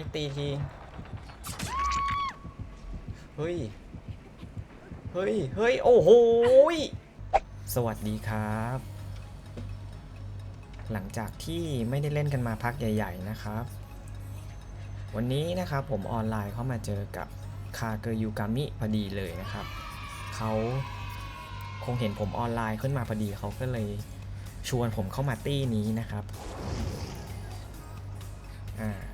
ให้ตีที เฮ้ย เฮ้ย เฮ้ย โอ้โห สวัสดีครับ หลังจากที่ไม่ได้เล่นกันมาพักใหญ่ ๆ นะครับ วันนี้นะครับผมออนไลน์เข้ามาเจอกับคาเกยูกามิพอดีเลยนะครับ เขาคงเห็นผมออนไลน์ขึ้นมาพอดีเขาก็เลยชวนผมเข้ามาตี้นี้นะครับ อ่า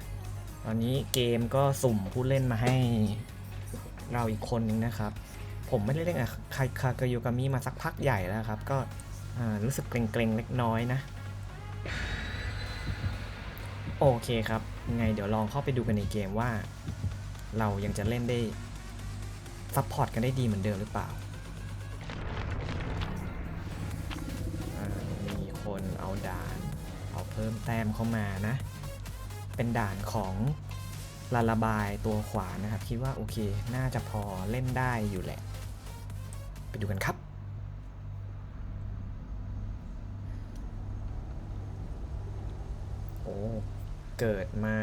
ตอนนี้เกมก็สุ่มผู้เล่นมาให้เราอีกคนนึงนะครับ ผมไม่ได้เล่นกับคาคาเกยูกามิมาสักพักใหญ่แล้วครับ ก็รู้สึกเกรงๆเล็กน้อยนะ โอเคครับยังไงเดี๋ยวลองเข้าไปดูกันในเกมว่า เรายังจะเล่นได้ซัพพอร์ตกันได้ดีเหมือนเดิมหรือเปล่าอ่ามีคนเอาด่าน เอาเพิ่มแต้มเข้ามานะ เป็นด่านของลาลาบายตัวขวานะครับ คิดว่าโอเค น่าจะพอเล่นได้อยู่แหละ ไปดูกันครับโอ้เกิดมา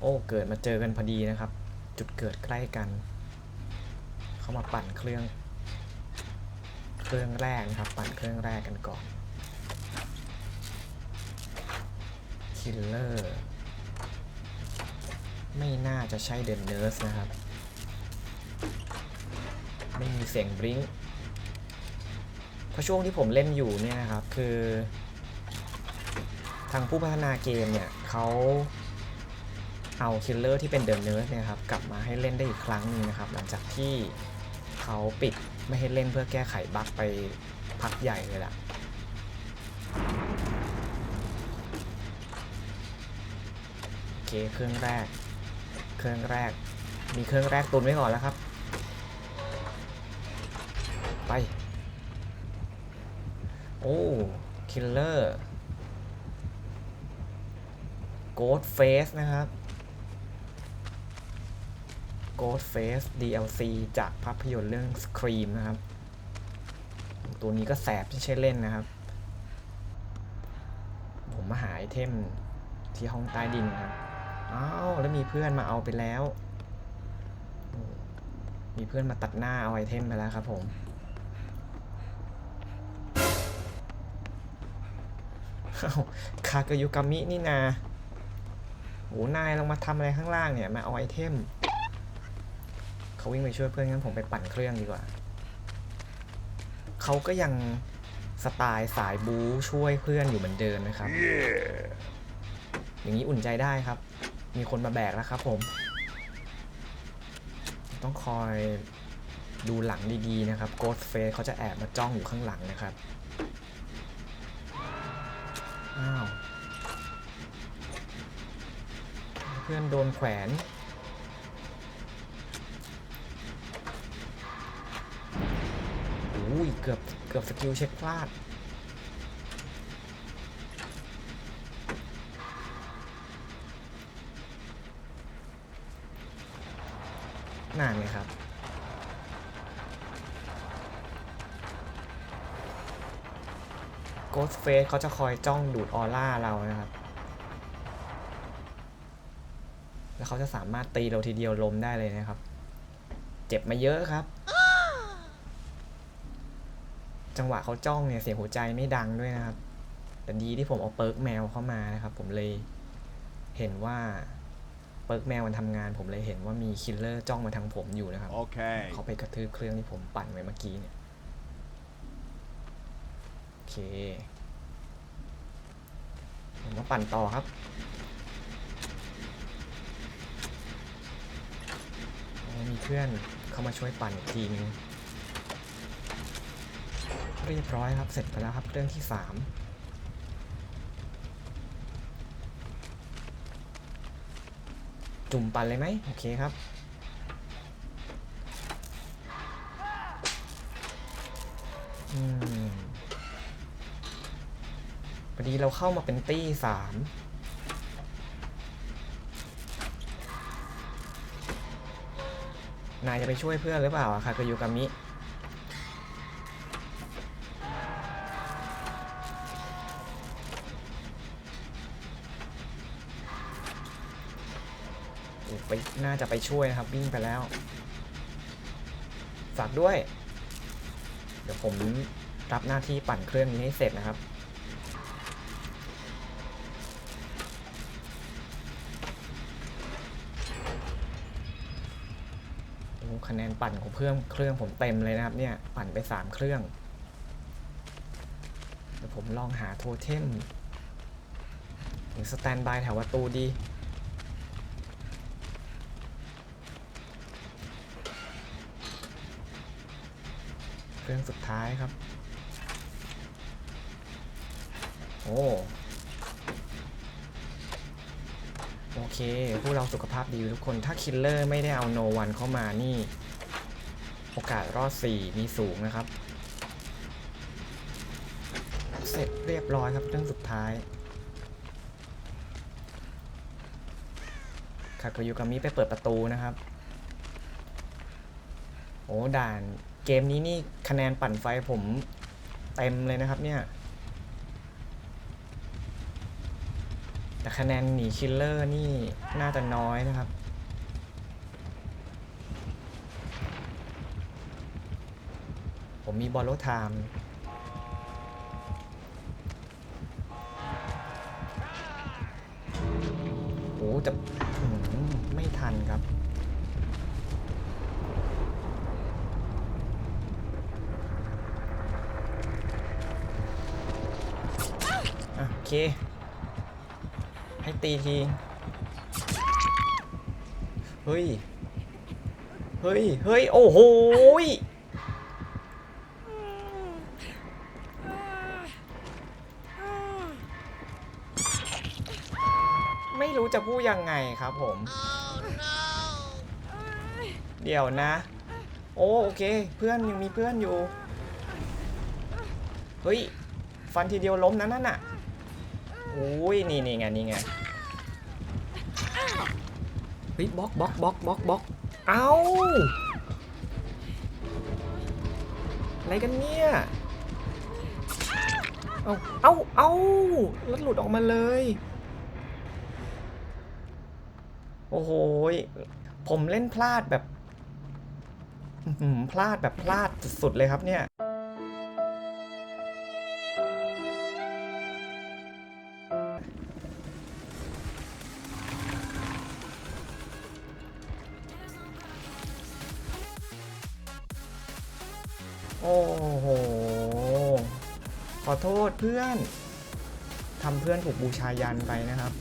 โอ้เกิดมาเจอกันพอดีนะครับ จุดเกิดใกล้กัน เข้ามาปั่นเครื่อง เครื่องแรกนะครับ ปั่นเครื่องแรกกันก่อน คิลเลอร์ ไม่น่าจะใช่เดนเนอร์สนะครับ ไม่มีเสียงบลิงเพราะช่วงที่ผมเล่นอยู่เนี่ยนะครับคือ ทางผู้พัฒนาเกมเนี่ยเขาเอาคิลเลอร์ที่เป็นเด e เน r ร์เนี่ยครับกลับมาให้เล่นได้อีกครั้งหนึงนะครับ หลังจากที่เขาปิดไม่ให้เล่นเพื่อแก้ไขบั๊กไปพักใหญ่เลยล่ะ โอ เคเครื่องแรก เครื่องแรก มีเครื่องแรกตุนไว้ก่อนแล้วครับ ไป โอ้คิลเลอร์ Ghost Face นะครับ Ghost Face DLC จากภาพยนตร์เรื่อง Scream นะครับ ตัวนี้ก็แสบที่ใช่เล่นนะครับ ผมมาหาไอเทมที่ห้องใต้ดินครับ อ้าวแล้วมีเพื่อนมาเอาไปแล้วโอ้มีเพื่อนมาตัดหน้าเอาไอเทมไปแล้วครับผมอ้าวคากายุกามินี่นาโหนายลงมาทำอะไรข้างล่างเนี่ย มาเอาไอเทม เขาวิ่งไปช่วยเพื่อนงั้นผมไปปั่นเครื่องดีกว่า เขาก็ยังสไตล์สายบู๊ช่วยเพื่อนอยู่เหมือนเดิมนะครับ อย่างนี้อุ่นใจได้ครับ มีคนมาแบกแล้วครับผม ต้องคอยดูหลังดีๆนะครับ Ghost Face เขาจะแอบมาจ้องอยู่ข้างหลังนะครับ อ้าว เพื่อนโดนแขวนอุ้ยเกือบเกือบสกิลเช็คพลาด นานเลยครับ Ghost Face เขาจะคอยจ้องดูดออร่าเรานะครับ แล้วเขาจะสามารถตีเราทีเดียวล้มได้เลยนะครับ เจ็บมาเยอะครับ จังหวะเขาจ้องเนี่ยเสียงหัวใจไม่ดังด้วยนะครับ แต่ดีที่ผมเอาเปิร์กแมวเข้ามานะครับ ผมเลยเห็นว่า เปิร์กแมวมันทำงานผมเลยเห็นว่ามีคิลเลอร์จ้องมาทางผมอยู่นะครับ Okay. เขาไปกระทืบเครื่องที่ผมปั่นไว้เมื่อกี้เนี่ยโอเค ผมมาปั่นต่อครับโอ้มีเพื่อนเข้ามาช่วยปั่นอีกทีนึงเรียบร้อยครับเสร็จไปแล้วครับเครื่องที่สาม จุ่มปั่นเลยไหมโอเคครับ อืมพอดีเราเข้ามาเป็นตี้สามนายจะไปช่วยเพื่อนหรือเปล่าอะคากายุกามิ ไปน่าจะไปช่วยนะครับ วิ่งไปแล้ว ฝากด้วย เดี๋ยวผมรับหน้าที่ปั่นเครื่องนี้ให้เสร็จนะครับโอ้คะแนนปั่นของเครื่องเครื่องผมเต็มเลยนะครับเนี่ย ปั่นไป 3 เครื่องเดี๋ยวผมลองหาโทเทมหรือสแตนบายแถวประตูดี เครื่องสุดท้ายครับ โอ้โอเคพวกเราสุขภาพดีทุกคน ถ้าคิลเลอร์ไม่ได้เอาโนวันเข้ามานี่ โอกาสรอด 4 มีสูงนะครับ เสร็จเรียบร้อยครับเรื่องสุดท้ายคาโกยุกามิไปเปิดประตูนะครับ โอ้ด่าน เกมนี้นี่คะแนนปั่นไฟผมเต็มเลยนะครับเนี่ย แต่คะแนนหนีคิลเลอร์นี่น่าจะน้อยนะครับ ผมมีบอลโลไทม์โอ้จะอื้อหือไม่ทันครับ อะโอ เคให้ตีทีเฮ้ย เฮ้ย เฮ้ย โอ้โหยไม่รู้จะพูดยังไงครับผม เดี๋ยวนะ โอ้โอเค เพื่อนยังมีเพื่อนอยู่ เฮ้ย ฟันทีเดียวล้มนะนั่นน่ะ อ้ยนี่นี่ไงนี่ไงเฮ้ยบล็อกบล็อกบล็อกบล็อกบล็อกเอาอะไรกันเนี่ยเอาเอาเอารถหลุดออกมาเลย โอ้โหผมเล่นพลาดแบบพลาดแบบพลาดสุดๆเลยครับเนี่ย โอ้โห ขอโทษเพื่อนทำเพื่อนถูกบูชายันไปนะครับ